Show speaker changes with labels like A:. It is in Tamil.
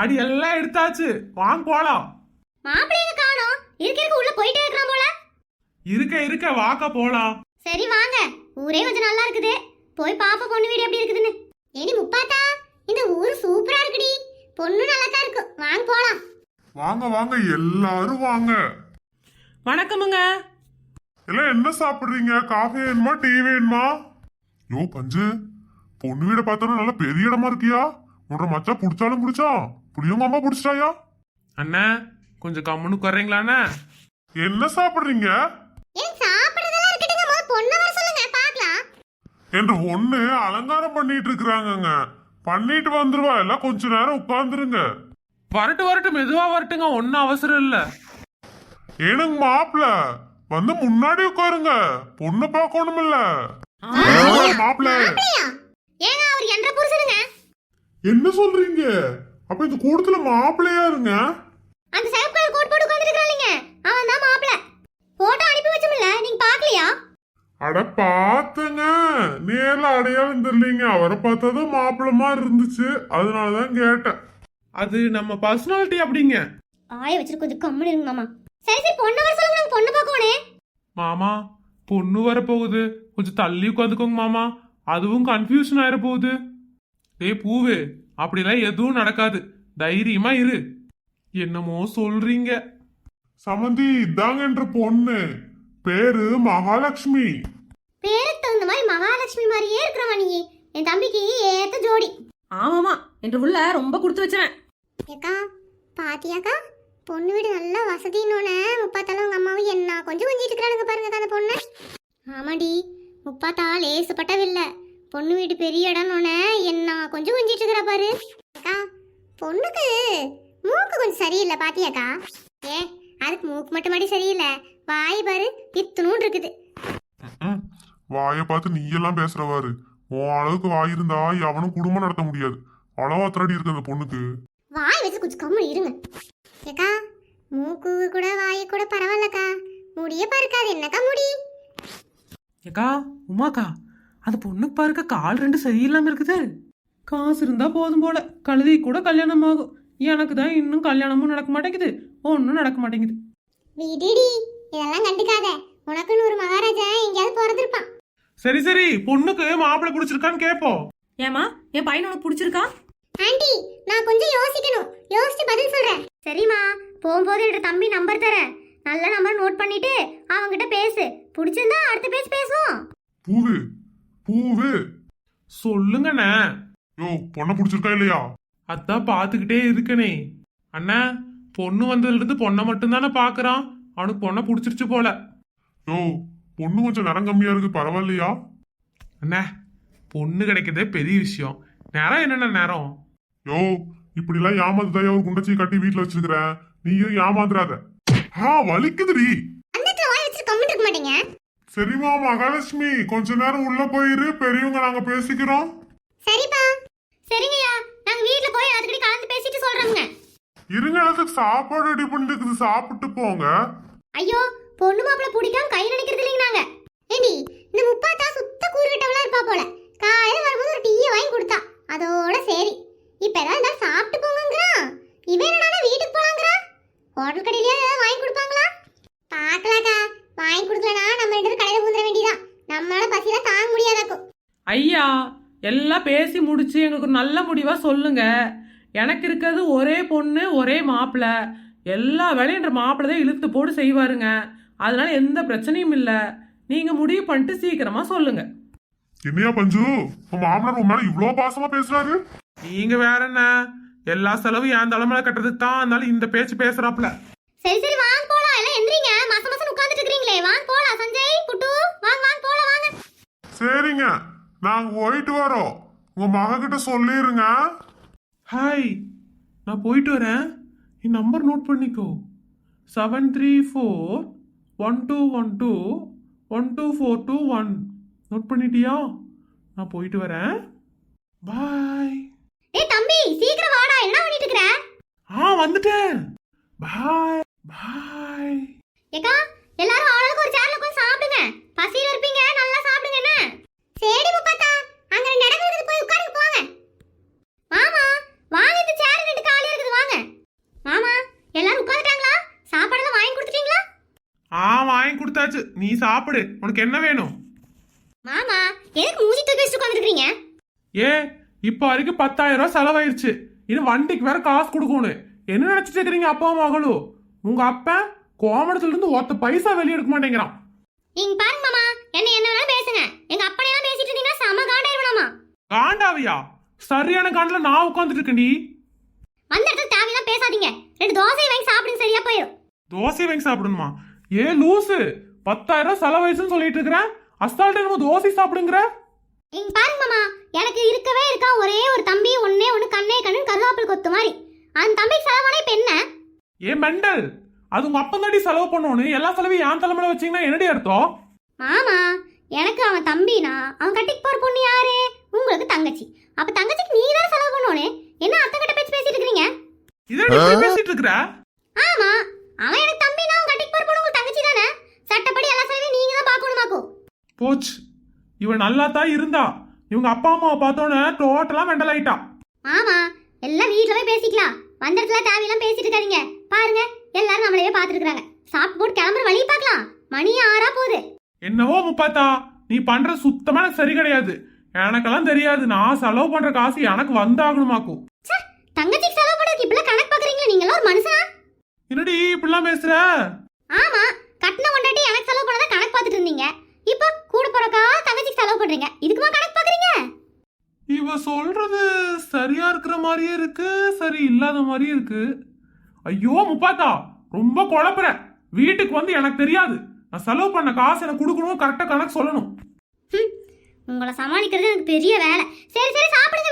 A: அடி எல்லாம் எடுத்தாச்சு. வாங்க போலாம்.
B: மாப்பிள்ளைங்க காணோம். இருக்க இருக்க உள்ள போயிட்டே இருக்கலாம் போல.
A: இருக்க இருக்க வாக்க போலாம்.
B: சரி வாங்க. ஊரே கொஞ்சம் நல்லா இருக்குது. போய் பாப்பா பொண்ணு வீடு எப்படி இருக்குதுன்னு. ஏடி முப்பாத்தா இந்த ஊர் சூப்பரா இருக்குடி. பொண்ணு நல்லா தான் இருக்கு. வாங்க போலாம்.
C: வாங்க வாங்க எல்லாரும் வாங்க.
A: வணக்கமுங்க.
C: எல்லாம் என்ன சாப்பிடுறீங்க? காஃபி வேணுமா? டீ வேணுமா? யோ பஞ்சு. பொண்ணு வீட பார்த்தோன்னா நல்லா பெரிய இடமா இருக்கியா? உன்னோட மச்சா புடிச்சாலும் புடிச்சா புளியங்க அம்மா புடிச்சிட்டாயா?
A: அண்ணா கொஞ்சம் கம்முன்னு குறைங்களா
C: என்ன சாப்பிடுறீங்க?
B: ஏன் சாப்பிடுறதெல்லாம் இருக்கட்டுங்க முதல்ல பொண்ணு வர சொல்லுங்க பார்க்கலாம்.
C: என்று ஒண்ணு அலங்காரம் பண்ணிட்டு இருக்கிறாங்கங்க. பண்ணிட்டு வந்துருவா எல்லாம் கொஞ்ச நேரம் உட்கார்ந்துருங்க.
A: வரட்டு வரட்டு மெதுவா வரட்டுங்க ஒன்னும் அவசரம் இல்ல.
C: ஏனுங்க மாப்பிள வந்து முன்னாடி உட்காருங்க பொண்ணு பார்க்கணும் இல்ல மாப்பிள.
B: அப்படியா ஏங்க அவர் என்ற புருஷனுங்க.
C: என்ன சொல்றீங்க? அப்ப இந்த கூடத்துல மாப்பிள்ளையா இருங்க.
B: அந்த சிவப்பு கலர் கோட் போட்டு உட்கார்ந்துருக்காங்க அவன் தான் மாப்பிள்ளை. போட்டோ அனுப்பி வச்சோம்ல நீங்க பார்க்கலையா?
C: அட பாத்துங்க நேர்ல அடையாளம் தெரியலீங்க. அவரை பார்த்ததும் மாப்பிள்ள மாதிரி இருந்துச்சு. அதனாலதான் கேட்டேன்.
A: அது நம்ம பர்சனாலிட்டி அப்படிங்க.
B: ஆய வச்சுட்டு கொஞ்சம் கம்முன்னு இருங்க மாமா. சரி சரி பொண்ணு வர சொல்லுங்க. நாங்க பொண்ணு பார்க்கோனே
A: மாமா பொண்ணு வர போகுது. கொஞ்சம் தள்ளி உட்காந்துக்கோங்க மாமா. அதுவும் கன்ஃபியூஷன் ஆயிர போகுது. டேய் பூவு அப்படிலாம் எதுவும் நடக்காது. தைரியமா இரு. என்னமோ சொல்றீங்க.
C: சமந்தி இதாங்க என்ற பொண்ணு. பேரு மகாலட்சுமி.
B: பேருக்கு தகுந்த மாதிரி மகாலட்சுமி மாதிரியே இருக்கிறவா நீ. என் தம்பிக்கு ஏத்த ஜோடி.
D: ஆமாமா என்று உள்ள ரொம்ப கொடுத்து வச்சேன்
B: ஏக்கா பாத்தியாக்கா? பொண்ணு வீடு நல்லா வசதின்னு முப்பாத்தாலும் உங்க அம்மாவும் என்ன கொஞ்சம் கொஞ்சிட்டு இருக்கிறானுங்க பாருங்க அந்த பொண்ணு. ஆமாடி முப்பாத்தா லேசுப்பட்டவில்லை பொண்ணு வீடு பெரிய இடம்னு என்ன கொஞ்சம் கொஞ்சிட்டு இருக்கிறா பாரு. அக்கா பொண்ணுக்கு மூக்கு கொஞ்சம் சரியில்லை பாத்தியாக்கா? ஏ அதுக்கு மூக்கு மட்டும் மாடி சரியில்லை. வாய் பாரு பித்துணும் இருக்குது.
C: ம், வாயை பார்த்து நீ எல்லாம் பேசுறவாரு உன் அளவுக்கு வாய் இருந்தா எவனும் குடும்பம் நடத்த முடியாது. அளவா திரடி இருக்கு அந்த பொண்ணுக்கு.
B: வாய் வச்சு கொஞ்சம் கம்மு இருங்க. ஏக்கா மூக்கு கூட வாய் கூட பரவாயில்லக்கா. முடிய பறக்காது என்னக்கா முடி?
A: ஏக்கா உமாக்கா அந்த பொண்ணுக்கு பாருக்க கால் ரெண்டு சரியில்லாம இருக்குது. காசு இருந்தா போதும் போல. கழுதி கூட கல்யாணம் ஆகும். எனக்கு தான் இன்னும் கல்யாணமும் நடக்க மாட்டேங்குது. ஒன்றும் நடக்க மாட்டேங்குது.
B: விடுடி இதெல்லாம் கண்டுக்காத. உனக்குன்னு ஒரு மகாராஜா எங்கேயாவது பிறந்திருப்பான்.
A: சரி சரி. பொண்ணுக்கு மாப்பிள்ளை பிடிச்சிருக்கான்னு கேப்போம்
D: ஏமா என் பையன் உனக்கு பிடிச்சிருக்கா?
B: ஆண்டி நான் கொஞ்சம் யோசிக்கணும். யோசிச்சு பதில் சொல்றேன். சரிம்மா போகும்போது என்னோட தம்பி நம்பர் தரேன் நல்ல நம்பர் நோட் பண்ணிட்டு அவங்கிட்ட பேசு. பிடிச்சிருந்தா அடுத்த பேச்சு பேசுவோம்.
C: பூவு பூவு.
A: சொல்லுங்கண்ணே.
C: யோ பொண்ணை பிடிச்சிருக்கா இல்லையா?
A: அதான் பார்த்துக்கிட்டே இருக்கனே. அண்ணா பொண்ணு வந்ததுல இருந்து பொண்ணை மட்டும்தானே பாக்குறான் அவனுக்கு பொண்ணை பிடிச்சிருச்சு போல.
C: யோ பொண்ணு கொஞ்சம் நிறம் கம்மியா இருக்கு பரவாயில்லையா?
A: அண்ணா பொண்ணு கிடைக்கிறதே பெரிய விஷயம். நேரம் என்னென்ன நேரம்
C: யோ இப்படிலாம் ஏமாந்துதான் ஒரு குண்டச்சி கட்டி வீட்டுல வச்சிருக்கிறேன். நீயும் ஏமாந்துறாத. ஆ வலிக்குதுடி
B: அந்த இடத்துல வாய் வச்சு கம்மிட்டு இருக்க மாட்டீங்க
C: சரிம்மா மகாலட்சுமி? கொஞ்ச நேரம் உள்ள போயிரு பெரியவங்க நாங்க பேசிக்கிறோம்.
B: சரிப்பா. சரிங்கய்யா. நாங்க வீட்ல போய் அதுக்கடி கலந்து பேசிட்டு சொல்றோங்க
C: இருங்க அதுக்கு சாப்பாடு ரெடி பண்ணிட்டு சாப்பிட்டு போங்க.
B: ஐயோ பொண்ணு மாப்பிள பிடிக்காம கை நினைக்கிறது இல்லைங்க நாங்க. ஏண்டி இந்த முப்பாத்தா சுத்த கூறுகிட்டவளா இருப்பா போல. காலையில வரும்போது ஒரு டீயை வாங்கி கொடுத்தா. அதோட சரி. இப்ப ஏதாவது சாப்பிட்டு போங்கங்கிறான் இவன் என்னடா வீட்டுக்கு போலாங்கிறான் ஹோட்டல் கடையிலயே ஏதாவது வாங்கி கொடுப்பாங்களா? பாக்கலாக்கா வாங்கி கொடுக்கலனா நம்ம ரெண்டு பேரும் கடையில பூந்துட நம்மளால பசியில தாங்க முடியாதாக்கும்
D: ஐயா எல்லாம் பேசி முடிச்சு எங்களுக்கு ஒரு நல்ல முடிவா சொல்லுங்க. எனக்கு இருக்கிறது ஒரே பொண்ணு ஒரே மாப்பிள்ளை எல்லா வேலையும் என்ற மாப்பிள்ளை தான் இழுத்து போட்டு செய்வாருங்க. அதனால எந்த பிரச்சனையும் இல்லை. நீங்க முடிவு பண்ணிட்டு சீக்கிரமா சொல்லுங்க.
C: என்னையா பஞ்சு? உன் மாமனார் உன் மேல இவ்வளவு பாசமா பேசுறாரு?
A: நீங்க வேற என்ன? எல்லா செலவும் என் தலைமையில கட்டுறதுக்கு தான் அதனால இந்த பேச்சு பேசுறாப்ல
B: சரி சரி வாங்க போலாம். எல்லாம் எந்திரிங்க. மாசம் மாசம் உட்கார்ந்துட்டு இருக்கீங்களே வாங்க போலாம். சஞ்சய் புட்டு வாங்க வாங்க போலாம்.
C: சரிங்க. நாங்க போயிட்டு வரோம். உங்க மக கிட்ட சொல்லிருங்க.
A: ஹாய் நான் போயிட்டு வரேன். என் நம்பர் நோட் பண்ணிக்கோ. Seven three four one two one two one two four two one note பண்ணிட்டியா? நான் போயிட்டு வரேன். பாய்
B: ஏய் தம்பி சீக்கிரம் வாடா. என்ன பண்ணிட்டு இருக்கற?
A: ஆ வந்துட்டேன். பாய் பாய்
B: ஏக்கா எல்லாரும் ஆளுக்கு ஒரு சேர்ல உட்கார்ந்து சாப்பிடுங்க. பசியில இருப்பீங்க நல்லா சாப்பிடுங்க என்ன சரி முப்பாத்தா அங்க ரெண்டு இடம் இருக்குது போய் உட்காருங்க போங்க மாமா வாங்க இந்த சேர் ரெண்டு காலியா இருக்குது
A: கொடுத்தாச்சு நீ சாப்பிடு. உனக்கு என்ன வேணும்?
B: மாமா எதுக்கு மூஞ்சி தூக்கி உட்காந்துருக்கீங்க
A: ஏ இப்ப வரைக்கும் பத்தாயிரம் ரூபாய் செலவாயிருச்சு. இன்னும் வண்டிக்கு வேற காசு கொடுக்கணும். என்ன நினைச்சிட்டு இருக்கிறீங்க அப்பா மகளும் உங்க அப்பன் கோமடத்துல இருந்து ஒத்த பைசா வெளியே எடுக்க மாட்டேங்கிறான்.
B: இங்க பாருங்க மாமா என்ன என்ன வேணாலும் பேசுங்க. எங்க அப்பனே தான் பேசிட்டு இருந்தீங்கன்னா செம காண்டாயிருவனாமா
A: காண்டாவியா? சரியான காண்டில் நான் உட்காந்துட்டு இருக்கேன்டி.
B: வந்த இடத்துல தேவையெல்லாம் பேசாதீங்க. ரெண்டு தோசை வாங்கி சாப்பிடுங்க சரியா போயிடும்
A: தோசை வாங்கி சாப்பிடணுமா? ஏ லூசு. பத்தாயிரம் ரூபாய் செலவாயிடுச்சுன்னு சொல்லிட்டு இருக்கிறேன் அஸ்தால்ட்ட நம்ம தோசை சாப்பிடுங்கிற?
B: இங்க பாருங்க மாமா எனக்கு இருக்கவே இருக்கா ஒரே ஒரு தம்பி ஒன்னே ஒண்ணு கண்ணே கண்ணு கருவாப்பில் கொத்து மாதிரி. அந்த தம்பிக்கு செலவான இப்ப என்ன?
A: ஏ மெண்டல் அது உங்க அப்பன் தாண்டி செலவு பண்ணணும் எல்லா செலவையும் என் தலைமையில வச்சீங்கன்னா என்னடி அர்த்தம்?
B: மாமா எனக்கு அவன் தம்பினா அவன் கட்டிக்கு போற பொண்ணு யாரு? உங்களுக்கு தங்கச்சி. அப்ப தங்கச்சிக்கு நீ தான் செலவு பண்ணணும் என்ன அத்தை கிட்ட பேச்சு பேசிட்டு இருக்கீங்க
A: இதை நீ இப்படி பேசிட்டு இருக்கிற?
B: ஆமா அவன் எனக்கு சட்டப்படி எல்லா செலவையும் நீங்க தான் பார்க்கணுமாக்கும்?
A: போச்சு இவன் நல்லா தான் இருந்தா. இவங்க அப்பா அம்மாவை பார்த்தோன்னே டோட்டலா மெண்டல் ஆயிட்டா.
B: மாமா எல்லாம் வீட்ல போய் பேசிக்கலாம். வந்த இடத்துல தேவையெல்லாம் பேசிட்டு இருக்காதீங்க. பாருங்க எல்லாரும் நம்மளையே பாத்துருக்காங்க சாப்பிட்டு போட்டு கிளம்புற வழி பார்க்கலாம். மணி ஆறா போகுது.
A: என்னவோ முப்பாத்தா நீ பண்ற சுத்தமா சரி கிடையாது. எனக்கெல்லாம் தெரியாது. நான் செலவு பண்ற காசு எனக்கு வந்தாகணுமாக்கும்.
B: தங்கச்சிக்கு செலவு பண்ணுறதுக்கு இப்பெல்லாம் கணக்கு பாக்குறீங்களா நீங்க ஒரு மனுஷனா?
A: என்னடி இப்படிலாம் பேசுற?
B: ஆமா கட்டின கொண்டாட்டி எனக்கு செலவு பண்ணதா கணக்கு பார்த்துட்டு இருந்தீங்க இப்போ கூட போறக்கா தங்கச்சிக்கு செலவு பண்றீங்க. இதுக்குமா கணக்கு பாக்குறீங்க?
A: இவ சொல்றது சரியா இருக்கிற மாதிரியே இருக்கு சரி இல்லாத மாதிரியே இருக்கு. ஐயோ முப்பாத்தா ரொம்ப குழப்புற. வீட்டுக்கு வந்து எனக்கு தெரியாது. நான் செலவு பண்ண காசு எனக்கு கொடுக்கணும் கரெக்டா கணக்கு சொல்லணும்.
B: உங்களை சமாளிக்கிறது எனக்கு பெரிய வேலை. சரி சரி சாப்பிடுங்க